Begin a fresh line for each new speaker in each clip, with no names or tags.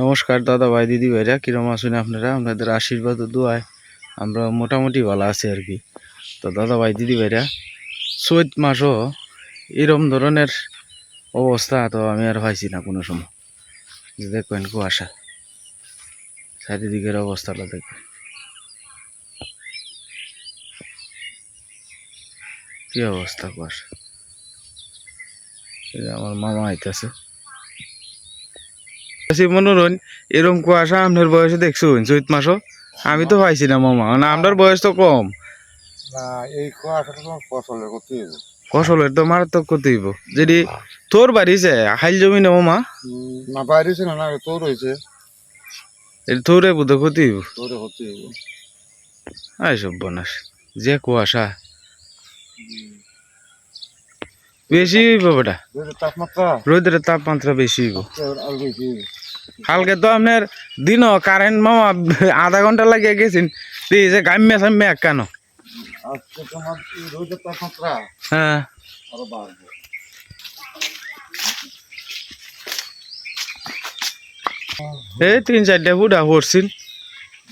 নমস্কার দাদা ভাই, দিদি ভাইরা, কিরম আছেন আপনারা? আপনাদের আশীর্বাদ ও দোয়ায় আমরা মোটামুটি ভালো আছি আর কি। তো দাদা ভাই, দিদি ভাইরা, চৈত মাসও এরম ধরনের অবস্থা তো আমি আর পাইছি না কোনো সময়। যে দেখবেন কুয়াশা, চারিদিকের অবস্থাটা দেখবেন। কি অবস্থা কুয়াশা? আমার মামা আইতাছে। মনোরণ এরকম কুয়াশা আপনার বয়সে দেখছুন চৈত মাসও? আমি তো পাইছি না মামা না আপনার বয়স তো কম।
ফসলের
তো মারাত্মক ক্ষতি হইব। যদি তোর বাড়িছে হাইল জমি না মামা
না বাইরেছে না না তোর হয়েছে
তোরে বুধ ক্ষতি হইব।
তোরে করতে হবে
আই সব বনাস যে কুয়াশা। বেশি হইব বেটা।
রোদের তাপমাত্রা?
বেশি হইব।
বেশি
কালকে তো আপনার দিনও কারেন্ট মামা আধা ঘণ্টা লাগিয়ে গেছেন। দিয়েছে গাম্যা সাম্যা এক কেন
এই
হ্যাঁ। এই তিন চারটা বুড়া পড়ছিল।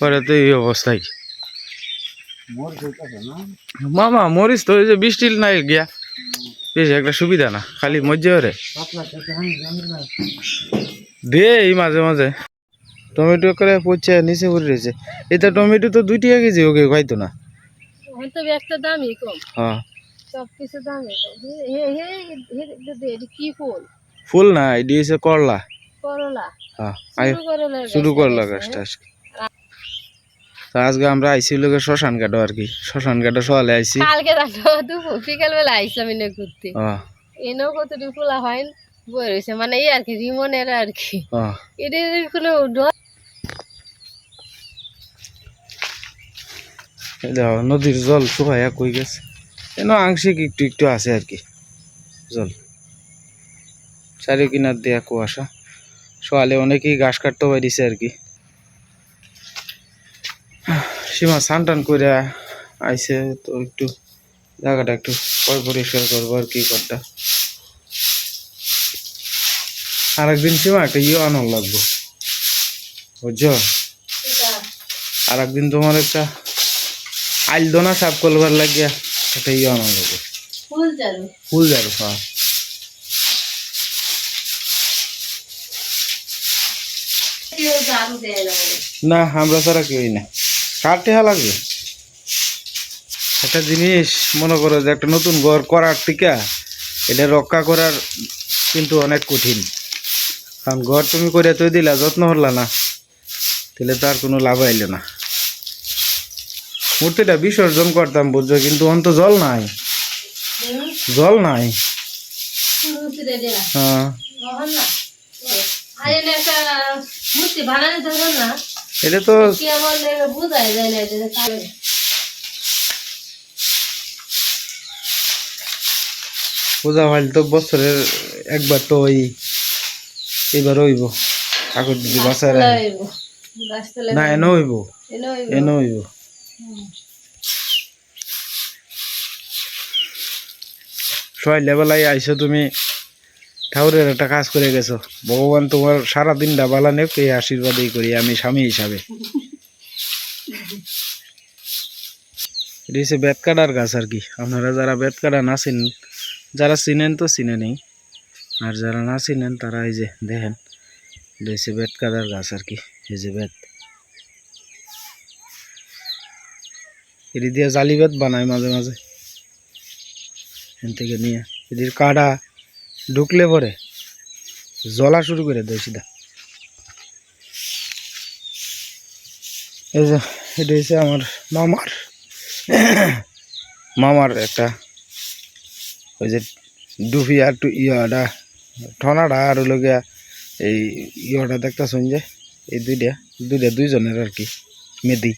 পরে তো এই অবস্থায়।
না?
মামা মরিস তো ওই যে বৃষ্টি নাই গিয়া। বেশি একটা সুবিধা না খালি মজ্জা রে দে এই মাঝে মাঝে। টমেটো করে পচে নিচে পড়ে রয়েছে। এটা টমেটো তো দুই টাকা কেজি ওকে খাইতো না।
এখন তো একটা দামই কম।
হ্যাঁ।
সব কিছু দামই কম। হে- হে হে হে- হে- এটা কি ফুল?
ফুল না এটি হচ্ছে করলা।
করলা।
হ্যাঁ
শুরু করলা
গাছটা আজকে। তো আজকে আমরা আইসি লোকে শ্মশান কাটো আর কি। শ্মশান কাটো সকালে আইসি
কালকে দেখো দুপুর বিকাল বেলা আইসাম ঘুরতে। এনেও কতটুকু ফুলা হয় বই রয়েছে মানে এই আর কি রিমনের আর কি। কোনো ডর
দেখো নদীর জল শুকাইয়া কই গেছে। আংশিক একটু একটু আছে আর কি জল। চারি কিনার দেয়া কুয়াশা। সকালে অনেকেই ঘাস কাটতে পারিছে আর কি। সীমা স্নান টান করে আইসে তো একটু জায়গাটা একটু পরিষ্কার করব আর কি করটা আর একদিন সীমা একটা ইয়ে আনার লাগবো। বুঝছ? আর একদিন তোমার একটা আইলদোনা সাফ করবার লাগিয়া একটা ইয়ে আনা লাগবে।
ফুল চালু
ফুল যার হ্যাঁ।
না
আমরা ছাড়া কেউই না। কার টেহা লাগবে? একটা জিনিস মনে করো যে একটা নতুন ঘর করার টিকা এটা রক্ষা করার কিন্তু অনেক কঠিন। কারণ ঘর তুমি করে তুই দিলা, যত্ন হল্লা না, তাহলে তার কোনো লাভ আইলে না। মূর্তিটা বিসর্জন করতাম, বুঝছ, কিন্তু অন্ত জল নাই। জল নাই। হ্যাঁ। তো পূজা হইল তো বছরের একবার তো ওই এবার হইব। ঠাকুর দিদি বাসায়। না এনে হইব।
এনে হইব।
হইব। সকালবেলায় আইসো তুমি। ঠাকুরের একটা কাজ করে গেছো। ভগবান তোমার সারা দিনটা বালা নেব এই আশীর্বাদই করি আমি স্বামী হিসাবে। এটা হচ্ছে বেত কাটার গাছ আর কি। আপনারা যারা বেত কাটা না চিনেন যারা চিনেন তো চিনে নেই। আর যারা না চিনেন তারা এই যে দেখেন হচ্ছে বেত কাটার গাছ আর কি, এই যে বেত। এটি দিয়ে জালি বেত বানায় মাঝে মাঝে। এখান থেকে নিয়ে, এটির কাটা ঢুকলে পরে জ্বলা শুরু করে দেয় সিধা। এই যে, এটা হচ্ছে আমার মামার মামার একটা ওই যে ডুফি আর টু ইয়াটা ঠনাটা আর হলো গিয়া এই ইয়েটা দেখতেছেন যে, এই দুইটা দুইটা দুইজনের আর কি মেদি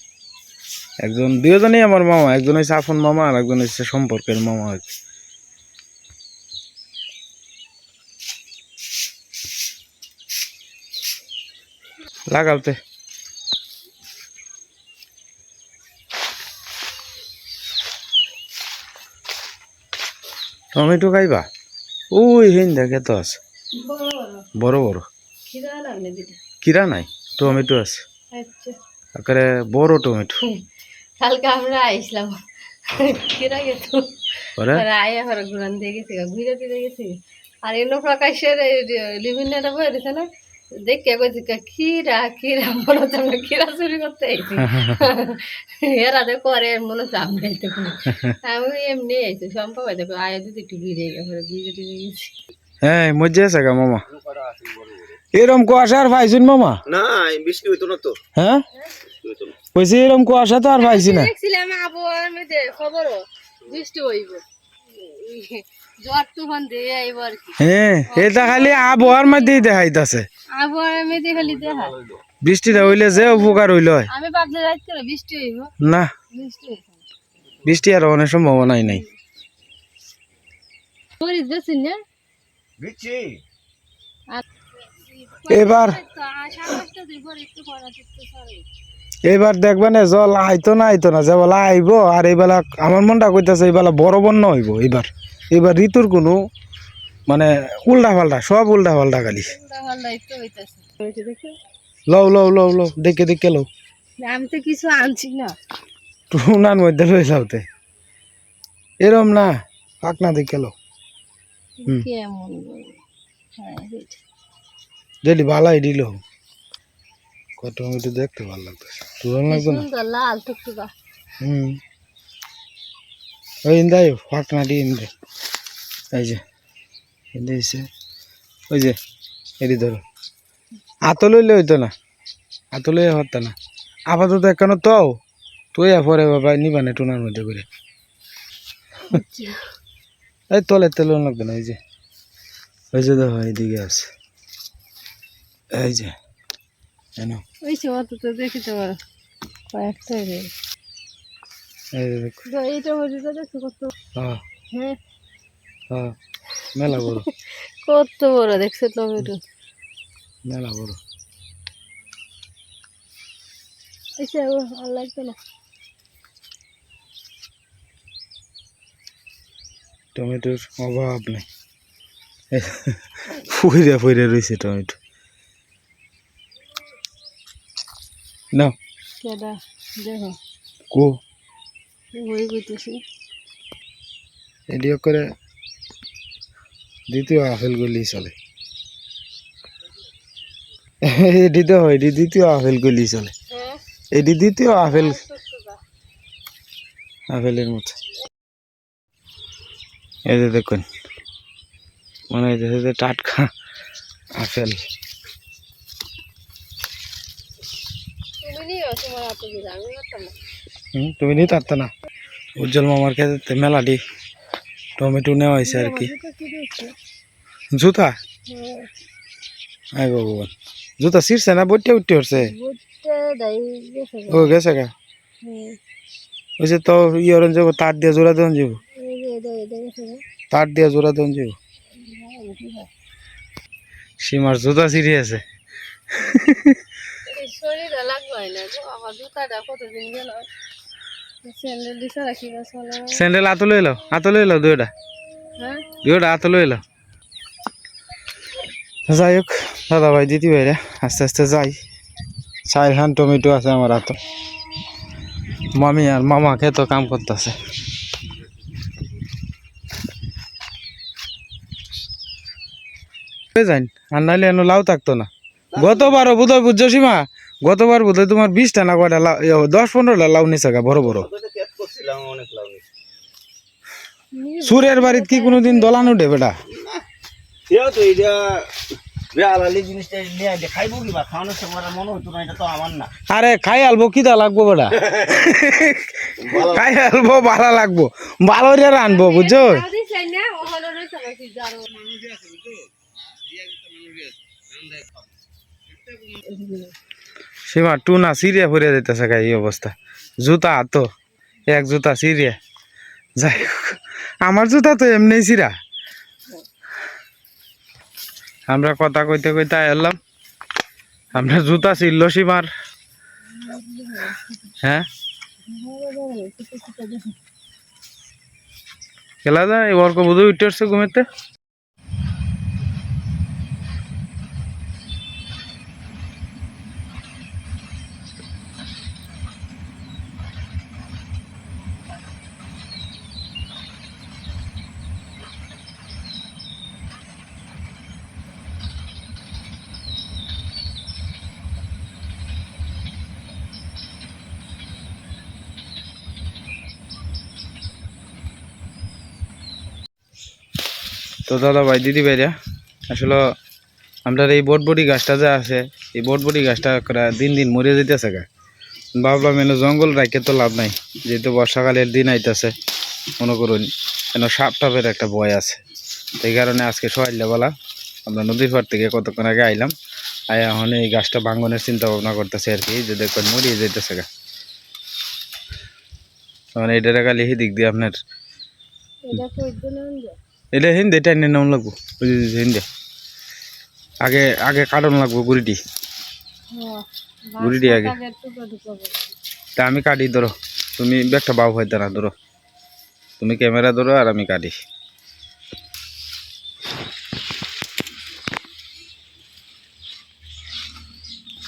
একজন দুজনেই আমার মামা, একজন হচ্ছে আপন মামা আর একজন হচ্ছে সম্পর্কের মামা আর কি। লাগাতে টমেটো খাইবা? ওই হেন দেখে তো আছে।
বড় বড়।
কিরা নাই টমেটো আছে। আকারে বড় টমেটো।
কালকে আমরা আইসলাম কিরা
ওরে
আর আয়া ঘরে ঘুরান দিয়ে গেছে ঘুরে দিয়ে গেছে আর এলো প্রকাশের লিভিনটা বয়ে দিছে না? দেখে কইছে কিরা কিরা মনে হচ্ছে আমরা কিরা চুরি করতে আইছি এরা তো করে মনে হচ্ছে আমরা আইতে আমি এমনি আইছি সম্ভব হয়তো আয়া যদি একটু ঘুরে গেছে গেছি।
হ্যাঁ মজা আছে গা মামা। এরম কুয়াশা আর পাইছুন মামা?
না বৃষ্টি হইতো না তো।
হ্যাঁ? কইছি এরম কুয়াশা তো আর পাইছি না।
দেখছিলাম আবহাওয়ার মধ্যে খবরও বৃষ্টি হইব। জ্বর তুফান দিয়ে আইব আর কি।
হ্যাঁ এটা খালি আবহাওয়ার মধ্যেই দেখাইতাছে।
আবহাওয়ার মধ্যে খালি দেখা।
বৃষ্টিটা হইলে যে উপকার হইল
আমি ভাবতে যাচ্ছি না বৃষ্টি হইব।
না।
বৃষ্টি
বৃষ্টি আর অনেক সম্ভাবনাই নাই।
মরিচ বেশি না?
বিচ্ছি
এবার
সাতাশটা দিব একটু পড়া একটু সরে
এবার দেখবে না জল আইতো না আইতো না যে বেলা আইব আর এই বেলা আমার মনটা কইতাছে এই বেলা বড় বন্যা হইব এবার। এবার ঋতুর কোনো মানে উল্টা পাল্টা সব উল্টা পাল্টা খালি।
দেখো
লও লও লও লও দেখে দেখে লও।
আমি তো কিছু আনছি না।
টুনার মধ্যে লই যাওতে এরম না পাকনা দেখে লও।
হ্যাঁ।
ডেলি বালাই দিল কত মিনিট দেখতে ভালো লাগতেছে তুলন লাগবে না?
লাল টুকটুকা।
হুম। ওই ইন্দাই পাকনা দি ইন্দে। এই যে, ইন্দে ওই যে এটি ধরো। আতো লইলে হইতো না। আতো লইলে হতো না। আপাতত এখানে তো তুই পরে বাবা নিবানে টুনার মধ্যে করে। এই তলে তেলন লাগবে না, এই যে। ওই যে দেখো, এইদিকে আছে। এই যে
তো দেখিতে পারো। কয়েকটা এইটা মরিচটা দেখছ কত
হ্যাঁ।
হ্যাঁ।
হ্যাঁ মেলা বড়।
কত বড় দেখছ টমেটো
মেলা বড়।
এসে আর লাগবে না।
টমেটোর অভাব নেই। ফুইরে ফুইরে রয়েছে টমেটো। না
কেডা দেখো।
কো।
ওই কইতেছি
এডিও করে দ্বিতীয় আপেল গলি চলে। এটি তো হয় দ্বিতীয় আপেল গলি চলে। এটি দ্বিতীয় আপেল
টুকটুকা
আপেলের মতো। এই যে দেখুন মনে হইতেছে যে টাটকা আপেল
তুমি তোমার দিলে আমি করতাম না।
তুমি নিতে পারতো না। উজ্জ্বল মামার কাছে মেলাটি টমেটো নেওয়া হয়েছে আর কি।
জুতো? হ্যাঁ
ভগবান। জুতা ছিঁড়ছে না? বইটে উঠতে উঠছে ও, গেছে গা। ওই যে তো ইয়রন যাব তার দিয়ে জোড়া দেন যাব তার দিয়ে জোড়া দেন যাব? সীমার জুতা ছিঁড়ে আছে
শরীরে লাগবে না জুতাটা কতদিন গেল? স্যান্ডেল
এলো হাতে লই এলো দুইটা?
হ্যাঁ?
দুইটা হাতে লই এলো যাই হোক দাদা ভাই দিদি ভাইরা আস্তে আস্তে যাই। চার খান টমেটো আছে আমার হাতে। মামি আর মামাকে তো কাম করতেছে। যাই আর এনে লাউ থাকতো না। গতবারও বোধহয় বুঝছ সীমা? গতবার বোধ হয় তোমার বিশটা না কয়টা ইয়ে, দশ পনেরোটা লাউ গা বড় বড়। সুরের বাড়িতে কি কোনোদিন দলান উঠে বেটা?
আর
খাই আলবো কিটা লাগবো বেটা? খাই আলবো ভালো লাগবো। ভালো রে রানবো বুঝছ?
দিছে না
সীমা, টুনা সিরিয়া ফুরিয়া যেতেছে গাই এই অবস্থা জুতা তো এক জুতা সিরিয়া যাই আমার জুতা তো এমনি সিরা আমরা কথা কইতে কইতে এলাম। আমরা জুতা ছিল সীমার হ্যাঁ খেলা যায় অর্ক বুধ উঠে ঘুমেতে? তো দাদা ভাই, দিদি ভাইরা, আসলে আপনার এই বটবটি গাছটা যে আছে, এই বটবটি গাছটা দিন দিন মরে যেতেছে গা। ভাবলাম এনে জঙ্গল রাখে তো লাভ নাই, যেহেতু বর্ষাকালের দিন আইতেছে, মনে করুন, এনে সাপ টাপের একটা ভয় আছে। এই কারণে আজকে সকালবেলা আমরা নদীর পাড় থেকে কতক্ষণ আগে আইলাম আর এখন এই গাছটা ভাঙনের চিন্তা ভাবনা করতেছে আর কি যে দেখবেন মরিয়ে যেতেছে গা। মানে এটার খালি দিক দিয়ে আপনার
এটা
হিন্দে টাইনে নাম লাগবো। হিন্দে। আগে আগে কাটন লাগবো গুড়িটি।
হ্যাঁ
গুড়িটি আগে। তা আমি কাটি ধরো। তুমি একটা বাউ হইতে না ধরো। তুমি ক্যামেরা ধরো আর আমি কাটি।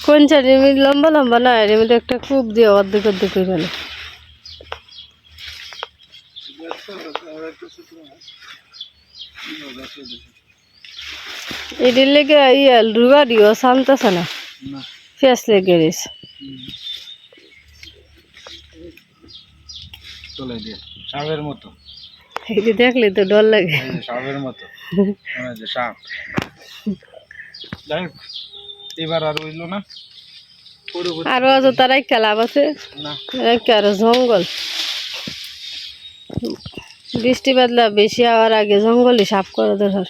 কোন চারি লম্বা লম্বা না এর মধ্যে একটা কূপ দিয়ে অর্ধেক অর্ধেক করে এটির লেগে ইয়া রুগা দিও শান্তাছে না। ফেস লেগে গেছে
চলে দিয়ে সাপের মতো।
এটি দেখলে তো ডর লাগে।
সাপের মতো। সাপ। যাই এবার আর হইল না।
আরও আছে।
না।
একটা আরও জঙ্গল। বৃষ্টি বাদলা বেশি হওয়ার আগে জঙ্গলই সাফ করে দরকার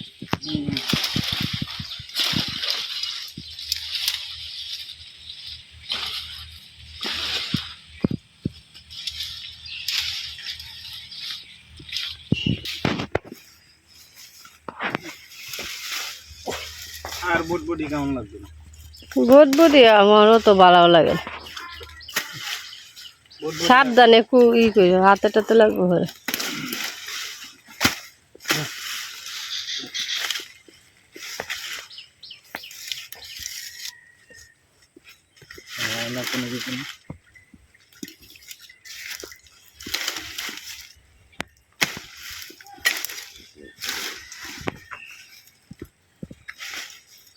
আর বুটবুটি কেমন লাগবে না
আমারও তো ভালো লাগে। সাবধানে কু ই করি হাতে টাতে লাগবে ঘরে।
না কোনো কিছু না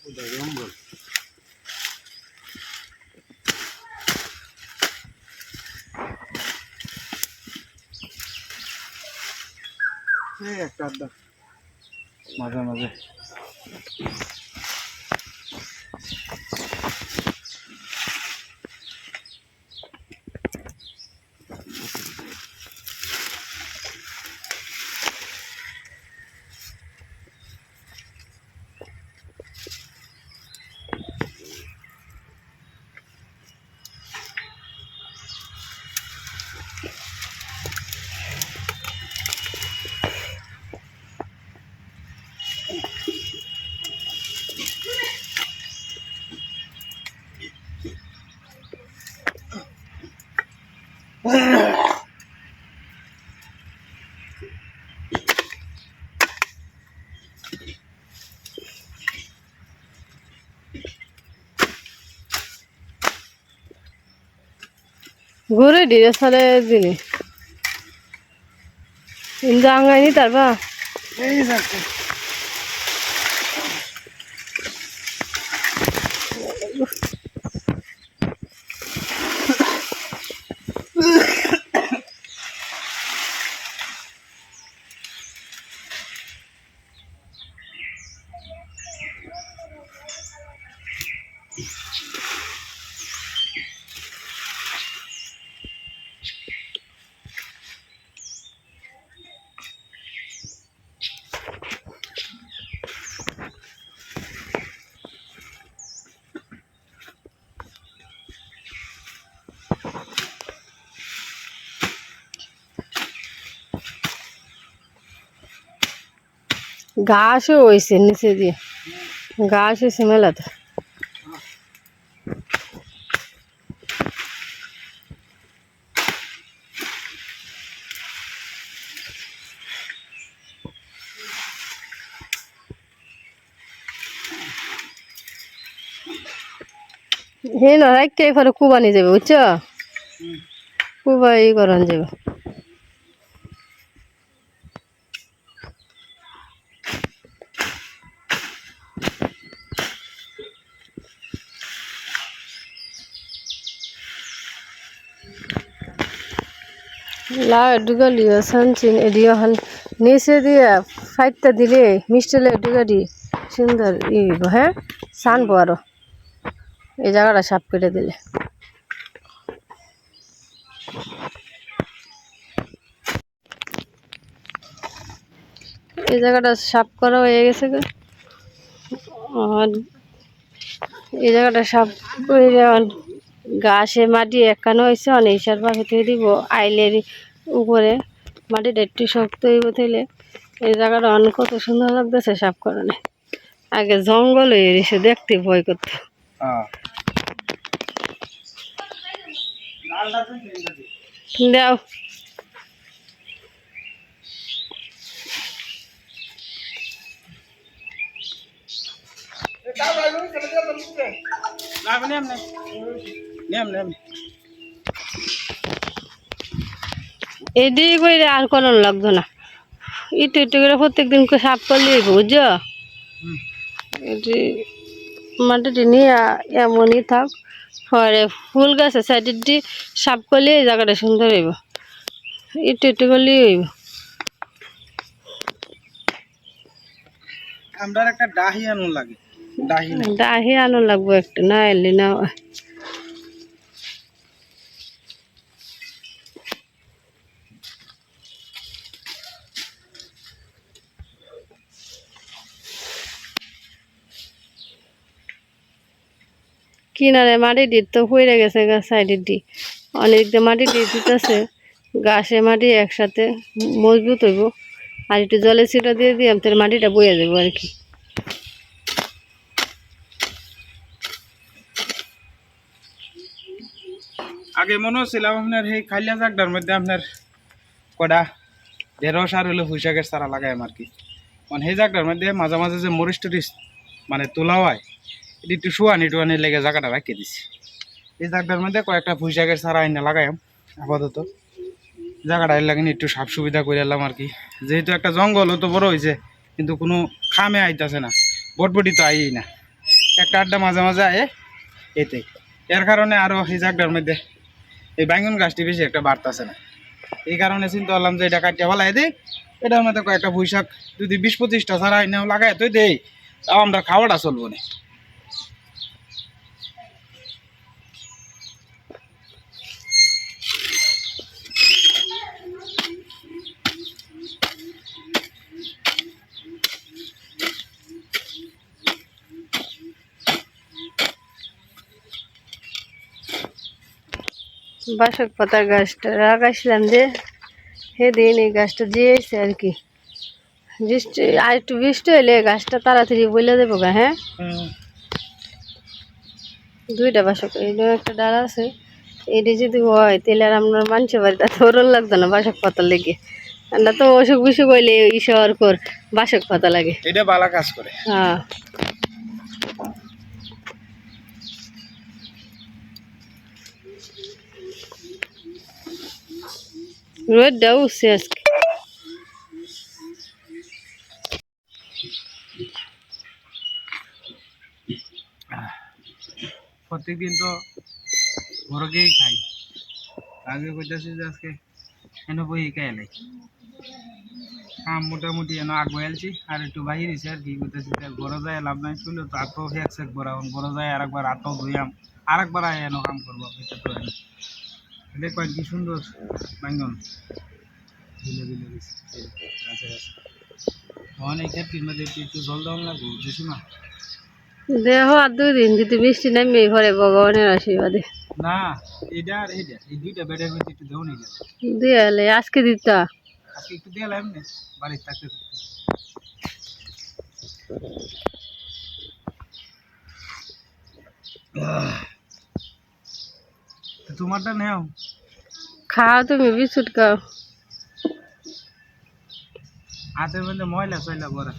ওটা জঙ্গল এই একটা আড্ডা মাঝে মাঝে
ঘুরে ডিরে সালে দিনে ইন্দু আঙ্গাইনি তারবা
এই
ঘাসও হয়েছে নিচে দিয়ে। ঘাস হয়েছে মেলাতে। হে না রাখতে এফারে কুবানি যাবে বুঝছ? কুবা ই করান যাবে লা ডুগালিও সানচিন এডিও হান নিচে দিয়ে ফাইটটা দিলে মিষ্টি লেটু গাড়ি সুন্দর ই হ্যাঁ? সানবো আরও। এই জায়গাটা সাপ কেটে দিলে। এই জায়গাটা সাপ করা হয়ে গেছে। আর এই জায়গাটা সাপ করে ঘাসে মাটি একানো হয়েছে অনেক সার পাখি থেকে দিব। আইলের উপরে মাটিটা একটু শক্ত হইব তাইলে এই জায়গাটা অনেক কত সুন্দর লাগতেছে সাপ করণে আগে জঙ্গল হয়ে গেছে দেখতে ভয় করতো। দাও এদিকে করে আর কোনো লাগতো না। একটু একটু করে প্রত্যেকদিন সাফ করলে বুঝছ? এটি মাটিটি নিয়ে এমনই থাক পরে ফুল গাছের সাইডের দিয়ে সাফ করলে এই জায়গাটা সুন্দর হইব। একটু একটু করলেই হইব।
আমরা একটা ডাহি আনো লাগে ডাহি
আনো লাগবো একটু না এলি না কিনারে মাটি দিত তো হয়ে গেছে সাইডের দি। অনেক দিয়ে মাটি দিয়ে দিতেছে, গাছে মাটি একসাথে মজবুত হইব। আর একটু জলের ছিটা দিয়ে দিলাম তাহলে মাটিটা বয়ে যাব আর কি।
আগে মনে হচ্ছিলাম আপনার সেই খাইলা জাগটার মধ্যে আপনার কটা ঢেঁড়স আর হলো পুঁইশাকের চারা লাগায় আর কি। মানে সেই জাগটার মধ্যে মাঝে মাঝে যে মরিচ টরিচ মানে তোলা হয় একটু শুয়ানি টুয়ানি লেগে জায়গাটা রাখিয়ে দিছি। এই জাগটার মধ্যে কয়েকটা পুঁইশাকের সারা এনে লাগাইম আপাতত। জায়গাটা এর লাগে একটু সাপ সুবিধা করে এলাম আর কি। যেহেতু একটা জঙ্গল তো বড় হয়েছে কিন্তু কোনো খামে আইতাছে না, বটবটি তো আইই না। একটা আড্ডা মাঝে মাঝে আয়ে এতে। এর কারণে আরও এই জাগটার মধ্যে এই বাইঙ্গন গাছটি বেশি একটা বাড়তেছে না। এই কারণে চিন্তা করলাম যে এটা কাটিয়ে ফেলাই দিই। এটার মধ্যে কয়েকটা পুঁইশাক যদি বিশ পঁচিশটা ছাড়া এনেও লাগাই তো দেই, তাও আমরা খাওয়াটা চলবো না।
বাসক পাতা গাছটা লাগাইছিলাম যে সেদিন এই গাছটা দিয়েছে আর কি। বৃষ্টি আর একটু বৃষ্টি হলে গাছটা তাড়াতাড়ি বলে দেবো গা হ্যাঁ? দুইটা বাসক এইটা একটা ডাল আছে এইটা যদি হয় তাহলে আর আপনার মানুষের বাড়িতে ধরন লাগতো না বাসক পাতা লেগে। আমরা তো অসুখ বিসুখ হইলে ঈশ্বর কর বাসক পাতা লাগে।
এটা বালা কাজ করে।
হ্যাঁ। রোদটা উঠছে আজকে।
প্রত্যেকদিন তো ঘরকেই খাই। আগে কইতাছি যে আজকে এনে বই খাইলাই কাম মোটামুটি এনে আগ আর একটু বাহির আর কি। কইতাছি যে ঘরে যায় লাভ নাই শুনলে তো আতো এক সেক বড় ঘরে যায় আর একবার আতো ধুইয়াম আর একবার এনে কাম করব এটা তো হয় দেখবেন কি সুন্দর বাঙ্গন।
দেহ আর দুই দিন যদি বৃষ্টি নামে ঘরে ভগবানের আশীর্বাদে।
না এটা আর এইটা এই দুইটা বেডের মধ্যে একটু দেও নিয়ে
দিয়ে আজকে দিতা
আজকে একটু দিয়ে এলাম না? থাকতে থাকতে। তো তোমারটা নেও।
খাও তুমি বিস্কুট খাও।
হাতের মধ্যে ময়লা চয়লা ভরা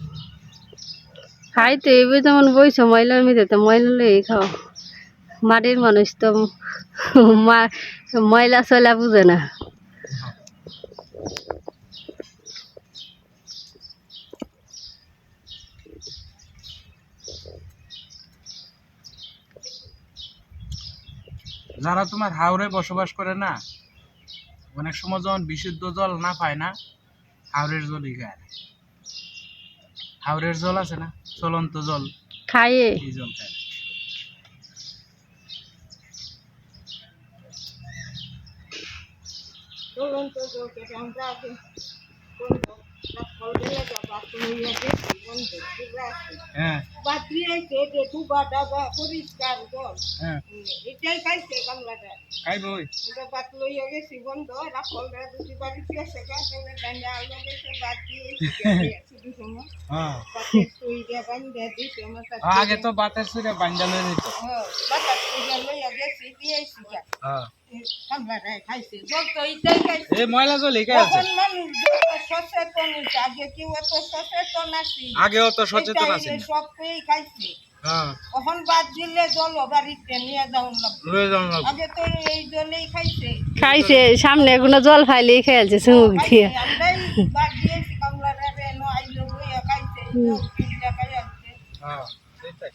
খাইতে এবার যেমন বইছ ময়লার মধ্যে তো ময়লা লই খাও। মাটির মানুষ তো মা- ময়লা চয়লা বুঝে না।
যারা তোমার হাওড়ে বসবাস করে না অনেক সময় যখন বিশুদ্ধ জল না পায় না হাওড়ের জলই খায় হাওড়ের জল আছে না? চলন্ত জল।
খাইয়ে
এই জল খায় হ্যাঁ। হ্যাঁ।
এটাই খাইছে বাংলাটা
খাইব ওই।
আমরা বাত লইয়া গেছি বন্ধ রাখল দুটি বাড়ি গাছে ডান্ডা আলো গেছে দিয়ে শুধু সময়
হ্যাঁ
দিয়া বান্ধা দিছে আমার
আগে তো বাতের দিত
বাতা তুই লইয়া গেছি দিয়েছি
হ্যাঁ।
খাইছে
আগেও তো সচেতন আছে হ্যাঁ।
কখন বাদ দিলে জল বাড়িতে নিয়ে যাওয়ার লাগবে।
যাও
আগে তো এই জলেই খাইছে।
খাইছে সামনে এগুলো জল ফাইলেই খেয়েছে চুমুক দিয়ে।
বাদ দিয়েছি কামলারে আইলো খাইছে জল কিনলে খাইছে
হ্যাঁ সেটাই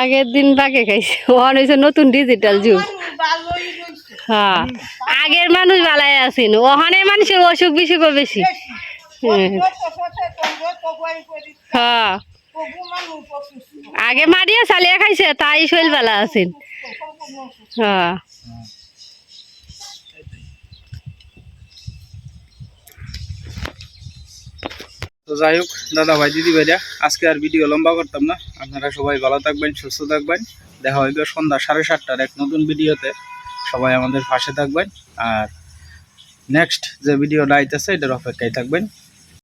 আগের দিন বাকে খাইছে। ওখানে হয়েছে নতুন ডিজিটাল যুগ। হ্যাঁ। আগের মানুষ বালাই আছেন। ওখানে মানুষের অসুখ বিসুখ বেশি। হ্যাঁ।
অসুস্থ
আগে মারিয়া চালিয়ে খাইছে, তাই শৈল বেলা আছেন। হ্যাঁ।
তো যাই হোক দাদা ভাই দিদি ভাইরা আজকে আর ভিডিও লম্বা করতাম না। আপনারা সবাই ভালো থাকবেন, সুস্থ থাকবেন। দেখা হইবে সন্ধ্যা সাড়ে সাতটার এক নতুন ভিডিওতে সবাই আমাদের পাশে থাকবেন। আর নেক্সট যে ভিডিওটা আইতেছে, এটার অপেক্ষায় থাকবেন।